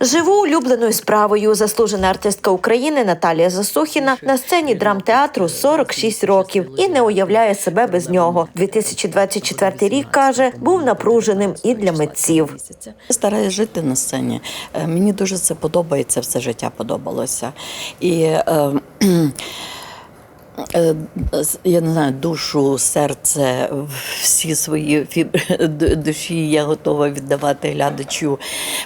Живу улюбленою справою заслужена артистка України Наталія Засухіна на сцені драмтеатру 46 років і не уявляє себе без нього. 2024 рік каже, був напруженим і для митців. Стараюсь жити на сцені. Е, Мені дуже це подобається, все життя подобалося. І е, я не знаю, душу, серце, всі свої фібри душі я готова віддавати глядачу,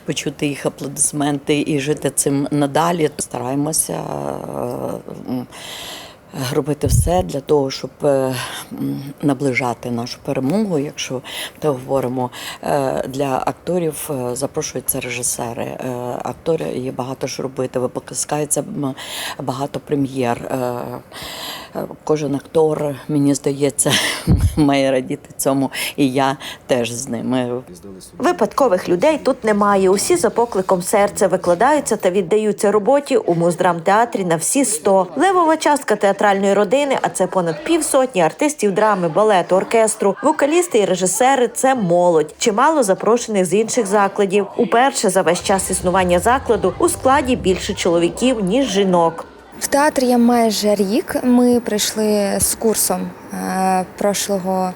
почути їх аплодисменти і жити цим надалі. Стараємося. е, робити все для того, щоб е, наближати нашу перемогу. Якщо ми говоримо е, для акторів, е, запрошуються режисери. Е, Актори є багато що робити. Випускається багато прем'єр. Е, Кожен актор, мені здається, має радіти цьому, і я теж з ними. Випадкових людей тут немає. Усі за покликом серця викладаються та віддаються роботі у муздрамтеатрі на всі 100. Левова частка театральної родини, а це понад півсотні артистів драми, балету, оркестру, вокалісти і режисери це молодь. Чимало запрошених з інших закладів. Уперше за весь час існування закладу у складі більше чоловіків ніж жінок. В театрі я майже рік. Ми прийшли з курсом е, прошлого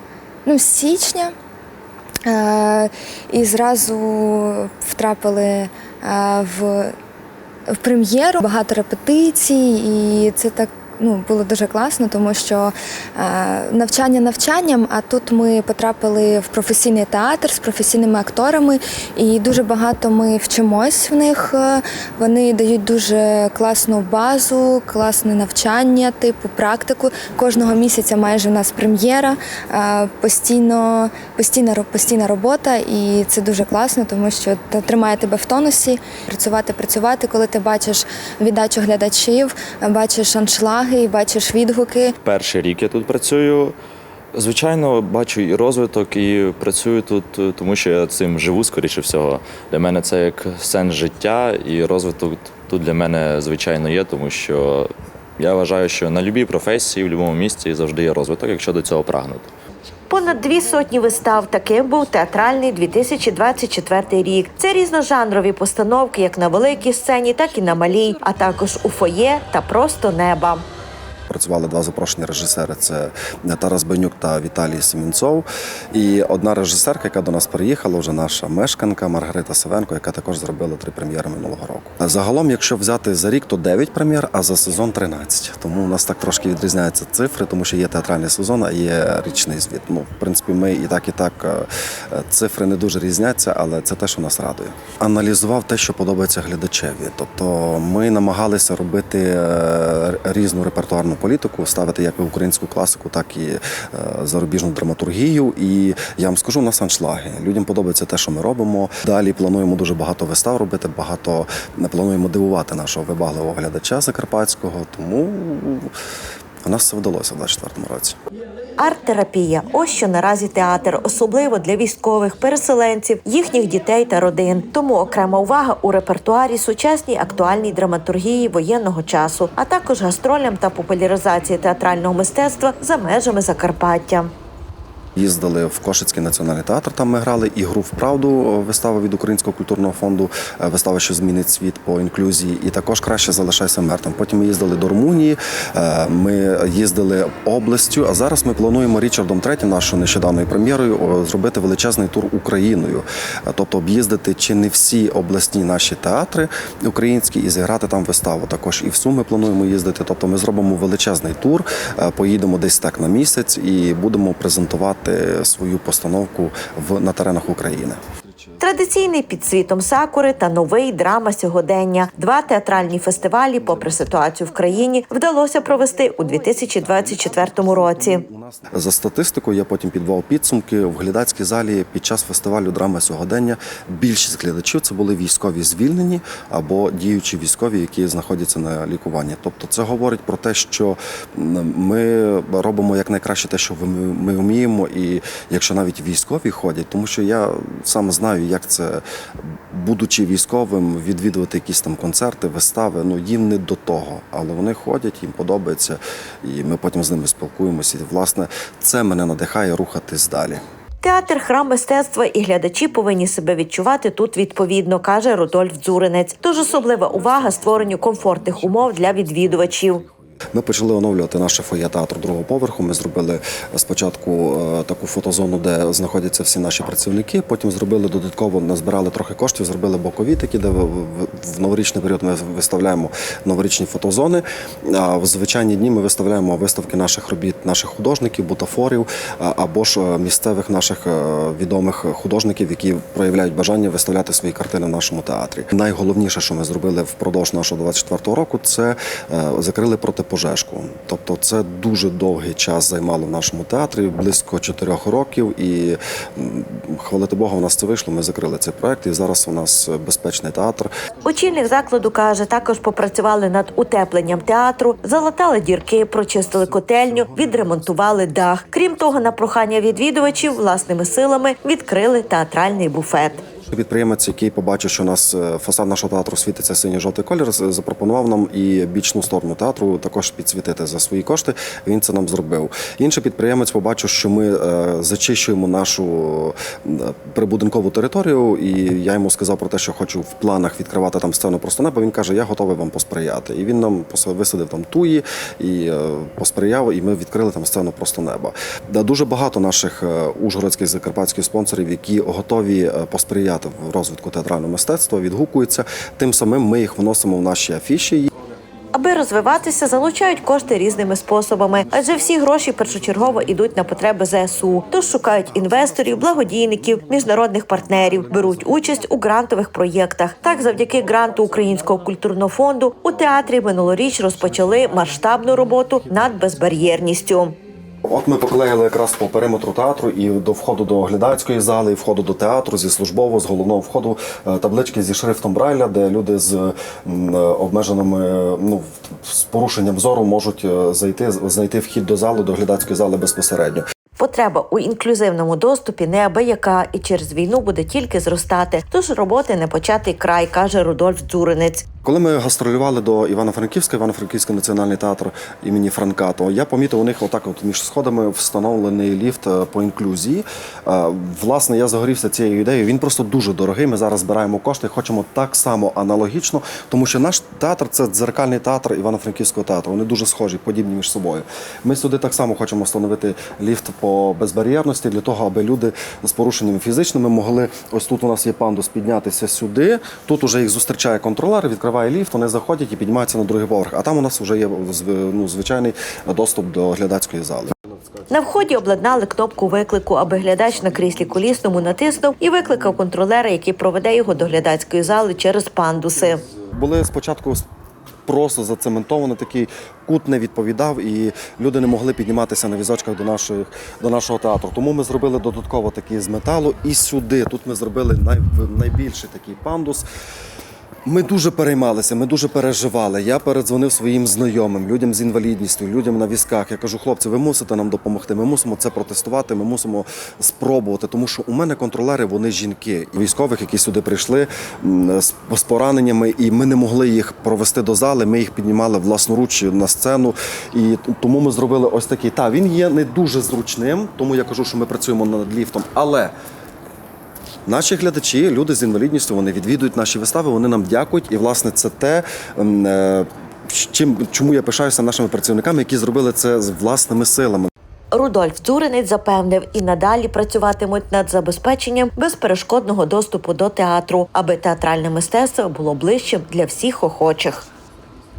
ну, січня. Е, і зразу втрапили е, в, в прем'єру, багато репетицій, і це так. Ну, було дуже класно, тому що е, навчання навчанням, а тут ми потрапили в професійний театр з професійними акторами, і дуже багато ми вчимось в них. Е, Вони дають дуже класну базу, класне навчання, типу практику. Кожного місяця майже в нас прем'єра, е, постійно, постійна, постійна робота, і це дуже класно, тому що тримає тебе в тонусі. Працювати, працювати, коли ти бачиш віддачу глядачів, бачиш аншлаги, бачиш відгуки. Перший рік я тут працюю. Звичайно, бачу і розвиток, і працюю тут, е, тому що я цим живу, скоріше всього. Для мене це як сенс життя, і розвиток тут для мене звичайно є, тому що я вважаю, що на будь-якій професії, в будь-якому місці завжди є розвиток, якщо до цього прагнути. Понад дві сотні вистав таким був театральний 2024 рік. Це різножанрові постановки, як на великій сцені, так і на малій, а також у фоє та просто неба. Працювали два запрошені режисери: це Тарас Бенюк та Віталій Семінцов. І одна режисерка, яка до нас приїхала, вже наша мешканка Маргарита Савенко, яка також зробила три прем'єри минулого року. Загалом, якщо взяти за рік, то 9 прем'єр, а за сезон 13. Тому у нас так трошки відрізняються цифри, тому що є театральний сезон, а є річний звіт. Ну, в принципі, ми і так, і так е, цифри не дуже різняться, але це те, що нас радує. Аналізував те, що подобається глядачеві. Тобто ми намагалися робити е, різну репертуарну політику, ставити як українську класику, так і е, зарубіжну драматургію. І я вам скажу, у нас аншлаги. Людям подобається те, що ми робимо. Далі плануємо дуже багато вистав робити, багато не плануємо дивувати нашого вибагливого глядача закарпатського. Тому у нас все вдалося в 2024 році. Арт-терапія ось що наразі театр, особливо для військових, переселенців, їхніх дітей та родин. Тому окрема увага у репертуарі сучасній актуальній драматургії воєнного часу, а також гастролям та популяризації театрального мистецтва за межами Закарпаття. Їздили в Кошицький національний театр. Там ми грали ігру в правду. Вистава від Українського культурного фонду, е, вистава, що змінить світ по інклюзії, і також краще залишайся мертвим. Потім ми їздили до Румунії. е, Ми їздили областю. А зараз ми плануємо Річардом Третім, нашою нещодавною прем'єрою, зробити величезний тур Україною, Е, тобто об'їздити чи не всі обласні наші театри українські і зіграти там виставу. Також і в Суми плануємо їздити. Тобто ми зробимо величезний тур, е, поїдемо десь так на місяць і будемо презентувати свою постановку в на теренах України. Традиційний під світом сакури та новий драма сьогодення. Два театральні фестивалі, попри ситуацію в країні, вдалося провести у 2024 році. За статистикою, я потім підвав підсумки в глядацькій залі під час фестивалю драма сьогодення. Більшість глядачів це були військові звільнені або діючі військові, які знаходяться на лікуванні. Тобто, це говорить про те, що ми робимо якнайкраще те, що ми, вміємо, і якщо навіть військові ходять, тому що я сам знаю, як це, будучи військовим, відвідувати якісь там концерти, вистави. Ну їм не до того, але вони ходять, їм подобається, і ми потім з ними спілкуємося. І власне це мене надихає рухатись далі. Театр храм мистецтва і глядачі повинні себе відчувати тут відповідно, каже Рудольф Дзуринець. Тож особлива увага створенню комфортних умов для відвідувачів. Ми почали оновлювати наше фоє театру другого поверху. Ми зробили спочатку е, таку фотозону, де знаходяться всі наші працівники. Потім зробили додатково, назбирали трохи коштів, зробили бокові такі, де в- новорічний період ми виставляємо новорічні фотозони. А в звичайні дні ми виставляємо виставки наших робіт, наших художників, бутафорів або ж е, місцевих наших е, відомих художників, які проявляють бажання виставляти свої картини в нашому театрі. Найголовніше, що ми зробили впродовж нашого 24-го року, це е, закрили протипожежку. Тобто, це дуже довгий час займало в нашому театрі, близько чотирьох років. І хвалити Бога, у нас це вийшло. Ми закрили цей проект, і зараз у нас безпечний театр. Очільник закладу каже, також попрацювали над утепленням театру, залатали дірки, прочистили котельню, відремонтували дах. Крім того, на прохання відвідувачів власними силами відкрили театральний буфет. Підприємець, який побачив, що у нас е, фасад нашого театру світиться синьо-жовтий колір, запропонував нам і бічну сторону театру також підсвітити за свої кошти. Він це нам зробив. Інший підприємець побачив, що ми е, зачищуємо нашу прибудинкову територію, і я йому сказав про те, що хочу в планах відкривати там сцену просто небо. Він каже, я готовий вам посприяти. І він нам висадив там туї і е, посприяв, і ми відкрили там сцену просто неба. Дуже багато наших ужгородських закарпатських спонсорів, які готові посприяти в розвитку театрального мистецтва, відгукуються. Тим самим ми їх вносимо в наші афіші. Аби розвиватися, залучають кошти різними способами, адже всі гроші першочергово йдуть на потреби ЗСУ. Тож шукають інвесторів, благодійників, міжнародних партнерів, беруть участь у грантових проєктах. Так, завдяки гранту Українського культурного фонду у театрі минулоріч розпочали масштабну роботу над безбар'єрністю. От ми поклеїли якраз по периметру театру і до входу до глядацької зали, і входу до театру зі службового, з головного входу е, таблички зі шрифтом Брайля, де люди з е, обмеженими е, ну з порушенням зору можуть зайти знайти вхід до залу, до глядацької зали безпосередньо. Потреба у інклюзивному доступі неабияка і через війну буде тільки зростати. Тож роботи не початий край, каже Рудольф Дзуринець. Коли ми гастролювали до Івано-Франківська, Івано-Франківський національний театр імені Франка, то я помітив у них отак, от між сходами встановлений ліфт е, по інклюзії. Е, Власне, я загорівся цією ідеєю. Він просто дуже дорогий. Ми зараз збираємо кошти, хочемо так само аналогічно, тому що наш театр це дзеркальний театр Івано-Франківського театру. Вони дуже схожі, подібні між собою. Ми сюди так само хочемо встановити ліфт по безбар'єрності для того, аби люди з порушеннями фізичними могли. Ось тут у нас є пандус піднятися сюди. Тут уже їх зустрічає контролер, відкриває ліфт, вони заходять і піднімаються на другий поверх. А там у нас вже є ну, звичайний доступ до глядацької зали. На вході обладнали кнопку виклику, аби глядач на кріслі колісному натиснув і викликав контролера, який проведе його до глядацької зали через пандуси. Були спочатку просто зацементовано, такий кут не відповідав, і люди не могли підніматися на візочках до нашої, до нашого театру. Тому ми зробили додатково такий з металу. І сюди тут ми зробили най, найбільший такий пандус. Ми дуже переймалися, ми дуже переживали. Я передзвонив своїм знайомим, людям з інвалідністю, людям на візках. Я кажу, хлопці, ви мусите нам допомогти. Ми мусимо це протестувати. Ми мусимо спробувати. Тому що у мене контролери вони жінки, військових, які сюди прийшли з, пораненнями, і ми не могли їх провести до зали. Ми їх піднімали власноруч на сцену. І тому ми зробили ось такий. Та він є не дуже зручним, тому я кажу, що ми працюємо над ліфтом, але. Наші глядачі, люди з інвалідністю, вони відвідують наші вистави, вони нам дякують. І, власне, це те, е, чим, чому я пишаюся нашими працівниками, які зробили це з власними силами. Рудольф Дзуринець запевнив і надалі працюватимуть над забезпеченням безперешкодного доступу до театру, аби театральне мистецтво було ближчим для всіх охочих.